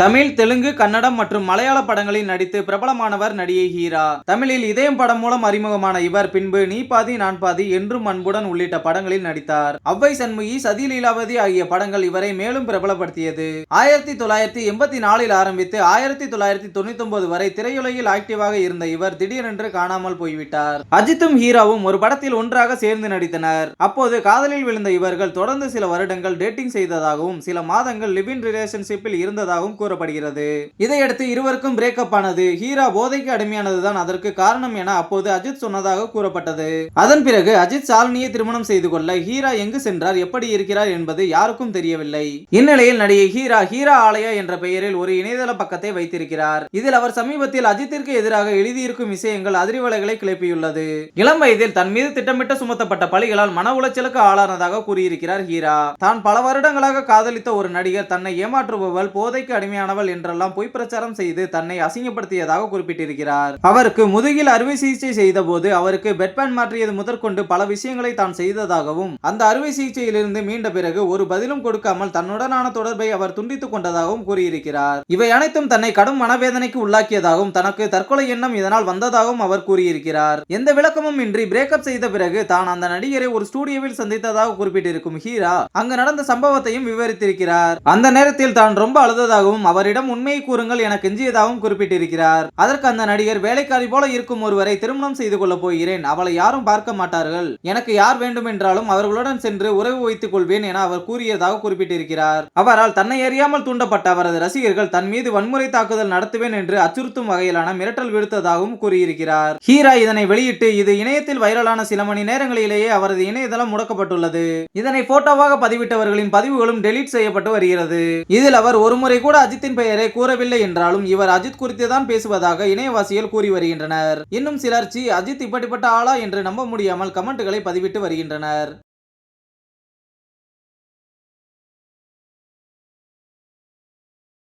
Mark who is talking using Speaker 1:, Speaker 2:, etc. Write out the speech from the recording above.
Speaker 1: தமிழ் தெலுங்கு கன்னடம் மற்றும் மலையாள படங்களில் நடித்து பிரபலமானவர் நடிகை ஹீரா. தமிழில் இதயம் படம் மூலம் அறிமுகமான இவர் பின்பு நீ பாதி நான் பாதி என்றும் அன்புடன் உள்ளிட்ட படங்களில் நடித்தார். அவ்வை சண்முகி சதி லீலாவதி ஆகிய படங்கள் இவரை மேலும் பிரபலப்படுத்தியது. ஆயிரத்தி தொள்ளாயிரத்தி எண்பத்தி நாலில் ஆரம்பித்து ஆயிரத்தி தொள்ளாயிரத்தி தொண்ணூத்தி ஒன்பது வரை திரையுலகில் ஆக்டிவாக இருந்த இவர் திடீரென்று காணாமல் போய்விட்டார். அஜித்தும் ஹீராவும் ஒரு படத்தில் ஒன்றாக சேர்ந்து நடித்தனர். அப்போது காதலில் விழுந்த இவர்கள் தொடர்ந்து சில வருடங்கள் டேட்டிங் செய்ததாகவும் சில மாதங்கள் லிவ் இன் ரிலேஷன்ஷிப்பில் இருந்ததாகவும் கூறப்படுகிறது. இதையடுத்து இருவருக்கும் பிரேக்கப் ஆனது. ஹீரா போதைக்கு அடிமையானதுதான் அதற்கு காரணம் என அப்போது அஜித் சொன்னதாக கூறப்பட்டது. அதன் பிறகு அஜித் சாலினியை திருமணம் செய்து கொள்ள ஹீரா எங்கு சென்றார் எப்படி இருக்கிறார் என்பது யாருக்கும் தெரியவில்லை. இந்நிலையில் நடிகை ஹீரா ஹீரா ஆலயா என்ற பெயரில் ஒரு இணையதள பக்கத்தை வைத்திருக்கிறார். இதில் அவர் சமீபத்தில் அஜித்திற்கு எதிராக எழுதியிருக்கும் விஷயங்கள் அதிர்வலைகளை கிளப்பியுள்ளது. இளம் வயதில் தன் மீது திட்டமிட்டு சுமத்தப்பட்ட பழிகளால் மன உளைச்சலுக்கு ஆளானதாக கூறியிருக்கிறார் ஹீரா. தான் பல வருடங்களாக காதலித்த ஒரு நடிகர் தன்னை ஏமாற்றுபவள் போதைக்கு அடிமை திறமையானவள் என்றெல்லாம் பொய் பிரச்சாரம் செய்து தன்னை அசிங்கப்படுத்தியதாக குறிப்பிட்டிருக்கிறார். அவருக்கு முதுகில் அறுவை சிகிச்சை செய்த போது அவருக்கு பெட்பேன் மாற்றியது முதற்கொண்டு பல விஷயங்களை தான் செய்ததாகவும் அந்த அறுவை சிகிச்சையிலிருந்து மீண்ட பிறகு ஒரு பதிலும் கொடுக்காமல் தன்னுடனான தொடர்பை அவர் துண்டித்துக் கொண்டதாகவும் கூறியிருக்கிறார். இவை அனைத்தும் தன்னை கடும் மனவேதனைக்கு உள்ளாக்கியதாகவும் தனக்கு தற்கொலை எண்ணம் இதனால் வந்ததாகவும் அவர் கூறியிருக்கிறார். எந்த விளக்கமும் இன்றி பிரேக்கப் செய்த பிறகு தான் அந்த நடிகரை ஒரு ஸ்டூடியோவில் சந்தித்ததாக குறிப்பிட்டிருக்கும் ஹீரா அங்கு நடந்த சம்பவத்தையும் விவரித்திருக்கிறார். அந்த நேரத்தில் தான் ரொம்ப அழுததாகவும் அவரிடம் உண்மையை கூறுங்கள் என கெஞ்சியதாகவும் குறிப்பிட்டிருக்கிறார். அதற்கு அந்த நடிகர் வேலைக்காரி போல இருக்கும் ஒருவரை திருமணம் செய்து கொள்ளப் போகிறேன். அவளை யாரும் பார்க்க மாட்டார்கள். எனக்கு யார் வேண்டுமென்றாலும் அவர்களுடன் சென்று உறவு வைத்துக் கொள்வேன் என அவர் கூறியதாக குறிப்பிட்டிருக்கிறார். அவரால் தன்னை அறியாமல் தூண்டப்பட்ட அவரது ரசிகர்கள் தன் மீது வன்முறை தாக்குதல் நடத்துவேன் என்று அச்சுறுத்தும் வகையிலான மிரட்டல் விடுத்ததாகவும் கூறியிருக்கிறார். ஹீரா இதனை வெளியிட்டு இது இணையத்தில் வைரலான சில மணி நேரங்களிலேயே அவரது இணையதளம் முடக்கப்பட்டுள்ளது. இதனை போட்டோவாக பதிவிட்டவர்களின் பதிவுகளும் டெலீட் செய்யப்பட்டு வருகிறது. இதில் அவர் ஒருமுறை கூட அஜித்தின் பெயரை கூறவில்லை என்றாலும் இவர் அஜித் குறித்து தான் பேசுவதாக இணையவாசிகள் கூறி வருகின்றனர். இன்னும் சிலர் சி அஜித் இப்படிப்பட்ட ஆளா? என்று நம்ப முடியாமல் கமெண்ட்டுகளை பதிவிட்டு வருகின்றனர்.